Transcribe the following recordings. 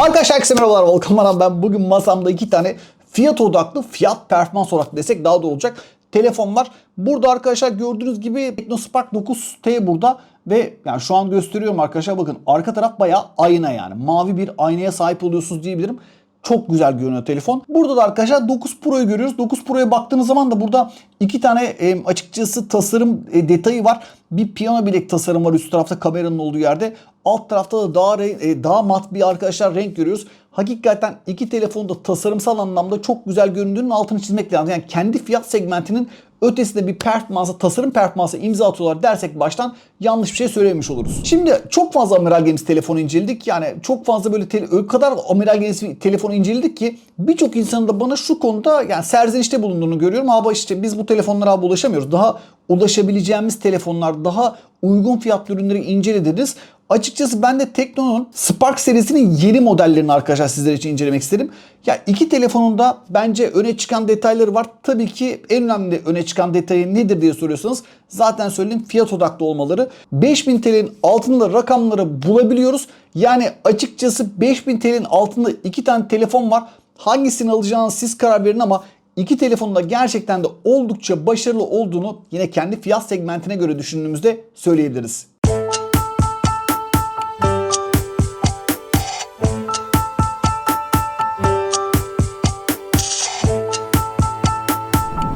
Arkadaşlar herkese merhabalar Volkan Baran ben. Bugün masamda iki tane fiyat odaklı, fiyat performans odaklı desek daha doğru olacak. Telefon var. Burada arkadaşlar gördüğünüz gibi TeknoSpark 9T burada ve yani şu an gösteriyorum arkadaşlar bakın arka taraf bayağı ayna yani. Mavi bir aynaya sahip oluyorsunuz diyebilirim. Çok güzel görünüyor telefon. Burada da arkadaşlar 9 Pro'yu görüyoruz. 9 Pro'ya baktığınız zaman da burada iki tane e, açıkçası tasarım e, detayı var. Bir piyano bilek tasarım var üst tarafta kameranın olduğu yerde. Alt tarafta da daha e, daha mat bir arkadaşlar renk görüyoruz. Hakikaten iki telefonda tasarımsal anlamda çok güzel göründüğünün altını çizmek lazım. Yani kendi fiyat segmentinin ötesinde bir performansa, tasarım performansa imza atıyorlar dersek baştan yanlış bir şey söylemiş oluruz. Şimdi çok fazla Amiral Games telefonu inceledik. Yani çok fazla böyle tele, o kadar Amiral Games telefonu inceledik ki birçok insanın da bana şu konuda yani serzenişte bulunduğunu görüyorum. Abi işte biz bu telefonlara ulaşamıyoruz. Daha ulaşabileceğimiz telefonlar, daha uygun fiyatlı ürünleri incelediniz. Açıkçası ben de Tekno'nun Spark serisinin yeni modellerini arkadaşlar sizler için incelemek istedim. Ya iki telefonun da bence öne çıkan detayları var. Tabii ki en önemli öne çıkan detayı nedir diye soruyorsanız zaten söyleyeyim fiyat odaklı olmaları. 5000 TL'nin altında rakamları bulabiliyoruz. Yani açıkçası 5000 TL'nin altında iki tane telefon var. Hangisini alacağınız siz karar verin ama İki telefonun da gerçekten de oldukça başarılı olduğunu yine kendi fiyat segmentine göre düşündüğümüzde söyleyebiliriz.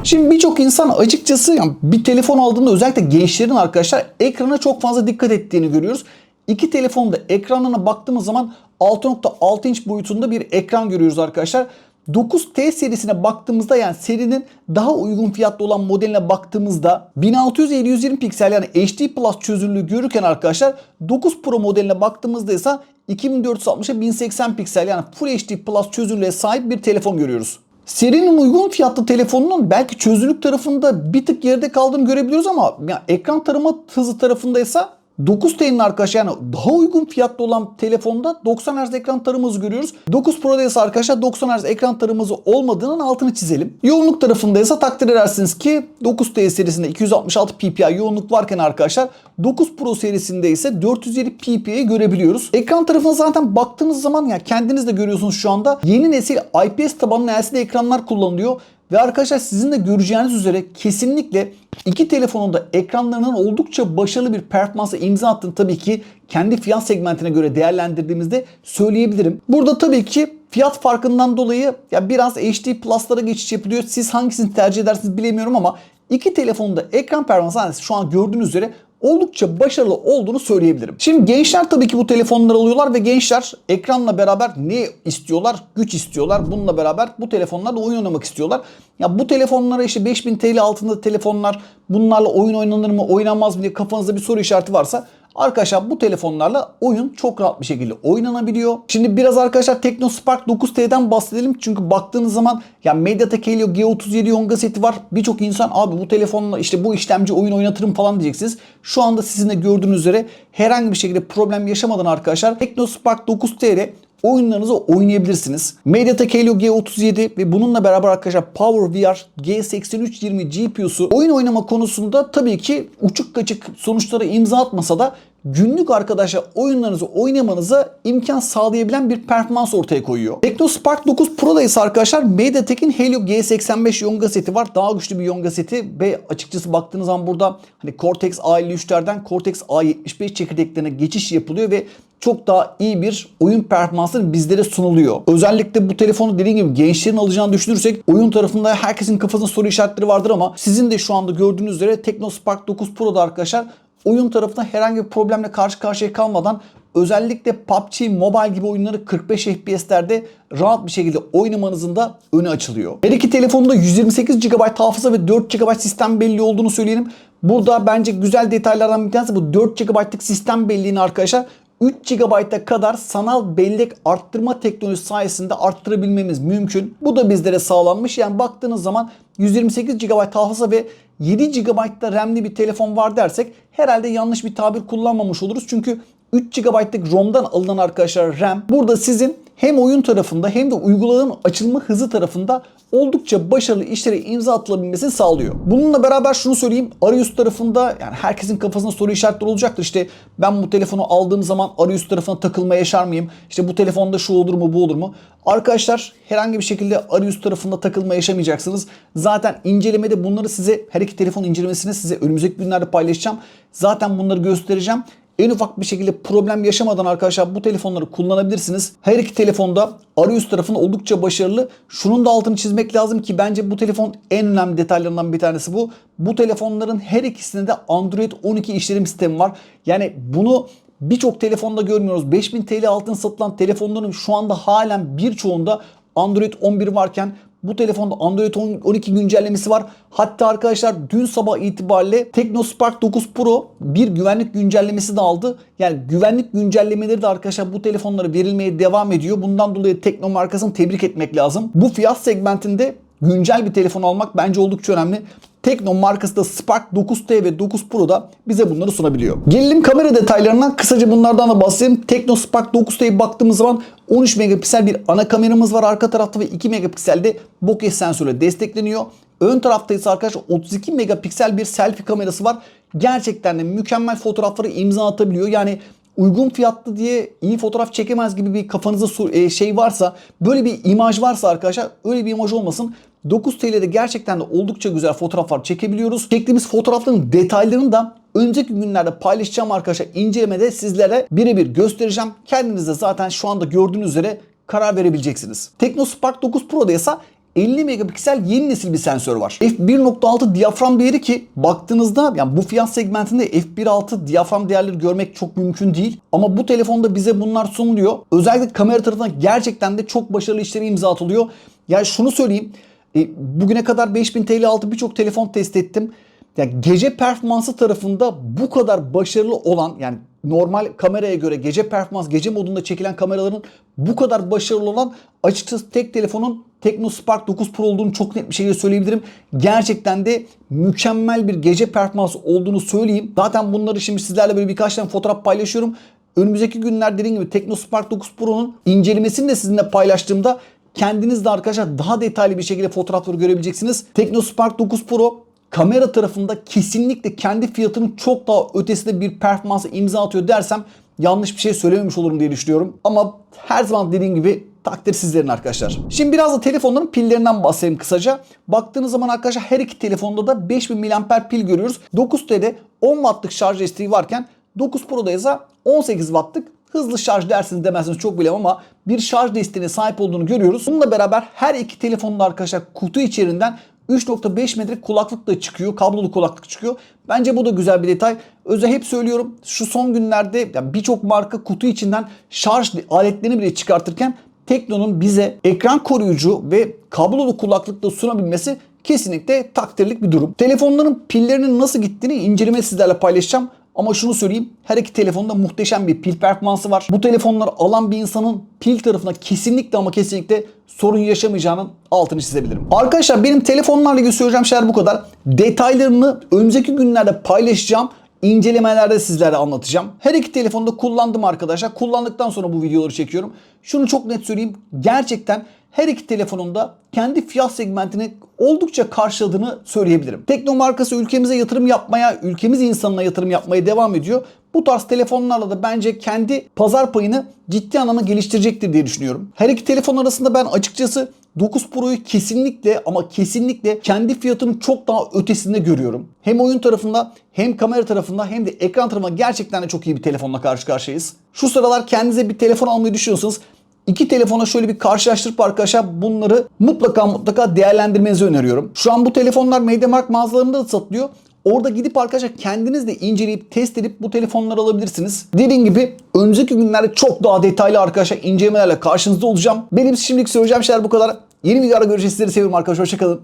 Şimdi birçok insan açıkçası bir telefon aldığında özellikle gençlerin arkadaşlar ekrana çok fazla dikkat ettiğini görüyoruz. İki telefonda ekranlarına baktığımız zaman 6.6 inç boyutunda bir ekran görüyoruz arkadaşlar. 9T serisine baktığımızda yani serinin daha uygun fiyatlı olan modeline baktığımızda 1600-720 piksel yani HD Plus çözünürlüğü görürken arkadaşlar 9 Pro modeline baktığımızda ise 2460'a 1080 piksel yani Full HD Plus çözünürlüğe sahip bir telefon görüyoruz. Serinin uygun fiyatlı telefonunun belki çözünürlük tarafında bir tık geride kaldığını görebiliyoruz ama yani ekran tarama hızı tarafındaysa 9 T'nin arkadaşlar yani daha uygun fiyatlı olan telefonda 90 Hz ekran tarımızı görüyoruz. 9 Pro'da ise arkadaşlar 90 Hz ekran tarımızı olmadığının altını çizelim. Yoğunluk tarafında ise takdir edersiniz ki 9 T serisinde 266 ppi yoğunluk varken arkadaşlar 9 Pro serisinde ise 407 ppi'yi görebiliyoruz. Ekran tarafına zaten baktığınız zaman ya yani kendiniz de görüyorsunuz şu anda yeni nesil IPS tabanlı LCD ekranlar kullanılıyor. Ve arkadaşlar sizin de göreceğiniz üzere kesinlikle iki telefonun da ekranlarının oldukça başarılı bir performansa imza attığını tabii ki kendi fiyat segmentine göre değerlendirdiğimizde söyleyebilirim. Burada tabii ki fiyat farkından dolayı ya biraz HD Plus'lara geçiş yapılıyor. Siz hangisini tercih edersiniz bilemiyorum ama iki telefonun da ekran performansı şu an gördüğünüz üzere oldukça başarılı olduğunu söyleyebilirim. Şimdi gençler tabii ki bu telefonları alıyorlar ve gençler ekranla beraber ne istiyorlar? Güç istiyorlar. Bununla beraber bu telefonlarla oyun oynamak istiyorlar. Ya bu telefonlara işte 5000 TL altında telefonlar bunlarla oyun oynanır mı oynanmaz mı diye kafanızda bir soru işareti varsa Arkadaşlar bu telefonlarla oyun çok rahat bir şekilde oynanabiliyor. Şimdi biraz arkadaşlar TeknoSpark 9T'den bahsedelim. Çünkü baktığınız zaman ya Mediatek Helio G37 Yonga seti var. Birçok insan abi bu telefonla işte bu işlemci oyun oynatırım falan diyeceksiniz. Şu anda sizin de gördüğünüz üzere herhangi bir şekilde problem yaşamadan arkadaşlar TeknoSpark 9T ile oyunlarınızı oynayabilirsiniz. MediaTek Helio G37 ve bununla beraber arkadaşlar PowerVR G8320 GPU'su oyun oynama konusunda tabii ki uçuk kaçık sonuçlara imza atmasa da günlük arkadaşlar oyunlarınızı oynamanıza imkan sağlayabilen bir performans ortaya koyuyor. TeknoSpark 9 Pro'da ise arkadaşlar MediaTek'in Helio G85 Yonga seti var. Daha güçlü bir Yonga seti ve açıkçası baktığınız zaman burada hani Cortex A53'lerden Cortex A75 çekirdeklerine geçiş yapılıyor ve çok daha iyi bir oyun performansı bizlere sunuluyor. Özellikle bu telefonu dediğim gibi gençlerin alacağını düşünürsek oyun tarafında herkesin kafasında soru işaretleri vardır ama sizin de şu anda gördüğünüz üzere TeknoSpark 9 Pro'da arkadaşlar oyun tarafında herhangi bir problemle karşı karşıya kalmadan özellikle PUBG Mobile gibi oyunları 45 FPS'lerde rahat bir şekilde oynamanızın da önü açılıyor. Her iki telefonda 128 GB hafıza ve 4 GB sistem belli olduğunu söyleyelim. Burada bence güzel detaylardan bir tanesi bu 4 GB'lık sistem belleğini arkadaşlar 3 GB'a kadar sanal bellek arttırma teknolojisi sayesinde arttırabilmemiz mümkün. Bu da bizlere sağlanmış. Yani baktığınız zaman 128 GB hafıza ve 7 GB'da RAM'li bir telefon var dersek herhalde yanlış bir tabir kullanmamış oluruz. Çünkü 3 GB'lık ROM'dan alınan arkadaşlar RAM burada sizin hem oyun tarafında hem de uygulamanın açılma hızı tarafında oldukça başarılı işlere imza atılabilmesini sağlıyor. Bununla beraber şunu söyleyeyim. Arayüz tarafında yani herkesin kafasında soru işaretleri olacaktır. İşte ben bu telefonu aldığım zaman arayüz tarafına takılma yaşar mıyım? İşte bu telefonda şu olur mu bu olur mu? Arkadaşlar herhangi bir şekilde arayüz tarafında takılma yaşamayacaksınız. Zaten incelemede bunları size her iki telefon incelemesini size önümüzdeki günlerde paylaşacağım. Zaten bunları göstereceğim. En ufak bir şekilde problem yaşamadan arkadaşlar bu telefonları kullanabilirsiniz. Her iki telefonda arayüz tarafında oldukça başarılı. Şunun da altını çizmek lazım ki bence bu telefon en önemli detaylarından bir tanesi bu. Bu telefonların her ikisinde de Android 12 işletim sistemi var. Yani bunu birçok telefonda görmüyoruz. 5000 TL altın satılan telefonların şu anda halen birçoğunda Android 11 varken bu telefonda Android 12 güncellemesi var. Hatta arkadaşlar dün sabah itibariyle TeknoSpark 9 Pro bir güvenlik güncellemesi de aldı. Yani güvenlik güncellemeleri de arkadaşlar bu telefonlara verilmeye devam ediyor. Bundan dolayı Tekno markasını tebrik etmek lazım. Bu fiyat segmentinde güncel bir telefon almak bence oldukça önemli. Tekno markası da Spark 9T ve 9 Pro da bize bunları sunabiliyor. Gelelim kamera detaylarından kısaca bunlardan da bahsedeyim. Tekno Spark 9T'ye baktığımız zaman 13 megapiksel bir ana kameramız var arka tarafta ve 2 megapiksel de bokeh sensörü destekleniyor. Ön tarafta ise arkadaşlar 32 megapiksel bir selfie kamerası var. Gerçekten de mükemmel fotoğrafları imza atabiliyor. Yani uygun fiyatlı diye iyi fotoğraf çekemez gibi bir kafanızda şey varsa böyle bir imaj varsa arkadaşlar öyle bir imaj olmasın. 9 TL'de gerçekten de oldukça güzel fotoğraflar çekebiliyoruz. Çektiğimiz fotoğrafların detaylarını da önümüzdeki günlerde paylaşacağım arkadaşlar. İncelemede sizlere birebir göstereceğim. Kendiniz de zaten şu anda gördüğünüz üzere karar verebileceksiniz. TeknoSpark 9 Pro'da ise 50 megapiksel yeni nesil bir sensör var. f1.6 diyafram değeri ki baktığınızda yani bu fiyat segmentinde f1.6 diyafram değerleri görmek çok mümkün değil. Ama bu telefonda bize bunlar sunuluyor. Özellikle kamera tarafından gerçekten de çok başarılı işlere imza atılıyor. Yani şunu söyleyeyim. E, bugüne kadar 5000 TL altı birçok telefon test ettim. Yani gece performansı tarafında bu kadar başarılı olan yani normal kameraya göre gece performans, gece modunda çekilen kameraların bu kadar başarılı olan açıkçası tek telefonun Tekno Spark 9 Pro olduğunu çok net bir şekilde söyleyebilirim. Gerçekten de mükemmel bir gece performansı olduğunu söyleyeyim. Zaten bunları şimdi sizlerle böyle birkaç tane fotoğraf paylaşıyorum. Önümüzdeki günler dediğim gibi Tekno Spark 9 Pro'nun incelemesini de sizinle paylaştığımda kendiniz de arkadaşlar daha detaylı bir şekilde fotoğrafları görebileceksiniz. Tekno Spark 9 Pro kamera tarafında kesinlikle kendi fiyatının çok daha ötesinde bir performansa imza atıyor dersem yanlış bir şey söylememiş olurum diye düşünüyorum. Ama her zaman dediğim gibi takdir sizlerin arkadaşlar. Şimdi biraz da telefonların pillerinden bahsedeyim kısaca. Baktığınız zaman arkadaşlar her iki telefonda da 5000 mAh pil görüyoruz. 9T'de 10 wattlık şarj desteği varken 9 Pro'da ise 18 wattlık hızlı şarj dersiniz demezsiniz çok bilemem ama bir şarj desteğine sahip olduğunu görüyoruz. Bununla beraber her iki telefonun arkadaşlar kutu içerisinden 3.5 metre kulaklık da çıkıyor. Kablolu kulaklık çıkıyor. Bence bu da güzel bir detay. Özel hep söylüyorum. Şu son günlerde yani birçok marka kutu içinden şarj aletlerini bile çıkartırken Tekno'nun bize ekran koruyucu ve kablolu kulaklıkla sunabilmesi kesinlikle takdirlik bir durum. Telefonların pillerinin nasıl gittiğini inceleme sizlerle paylaşacağım. Ama şunu söyleyeyim her iki telefonda muhteşem bir pil performansı var. Bu telefonları alan bir insanın pil tarafına kesinlikle ama kesinlikle sorun yaşamayacağının altını çizebilirim. Arkadaşlar benim telefonlarla ilgili söyleyeceğim şeyler bu kadar. Detaylarını önümüzdeki günlerde paylaşacağım incelemelerde sizlere anlatacağım. Her iki telefonda kullandım arkadaşlar. Kullandıktan sonra bu videoları çekiyorum. Şunu çok net söyleyeyim. Gerçekten her iki telefonunda kendi fiyat segmentini oldukça karşıladığını söyleyebilirim. Tekno markası ülkemize yatırım yapmaya, ülkemiz insanına yatırım yapmaya devam ediyor. Bu tarz telefonlarla da bence kendi pazar payını ciddi anlamda geliştirecektir diye düşünüyorum. Her iki telefon arasında ben açıkçası 9 Pro'yu kesinlikle ama kesinlikle kendi fiyatının çok daha ötesinde görüyorum. Hem oyun tarafında hem kamera tarafında hem de ekran tarafında gerçekten de çok iyi bir telefonla karşı karşıyayız. Şu sıralar kendinize bir telefon almayı düşünüyorsanız İki telefona şöyle bir karşılaştırıp arkadaşlar bunları mutlaka mutlaka değerlendirmenizi öneriyorum. Şu an bu telefonlar MediaMarkt mağazalarında da satılıyor. Orada gidip arkadaşlar kendiniz de inceleyip test edip bu telefonları alabilirsiniz. Dediğim gibi önümüzdeki günlerde çok daha detaylı arkadaşlar incelemelerle karşınızda olacağım. Benim şimdilik söyleyeceğim şeyler bu kadar. Yeni videolarda görüşeceğiz. Sizleri seviyorum arkadaşlar. Hoşçakalın.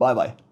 Bay bay.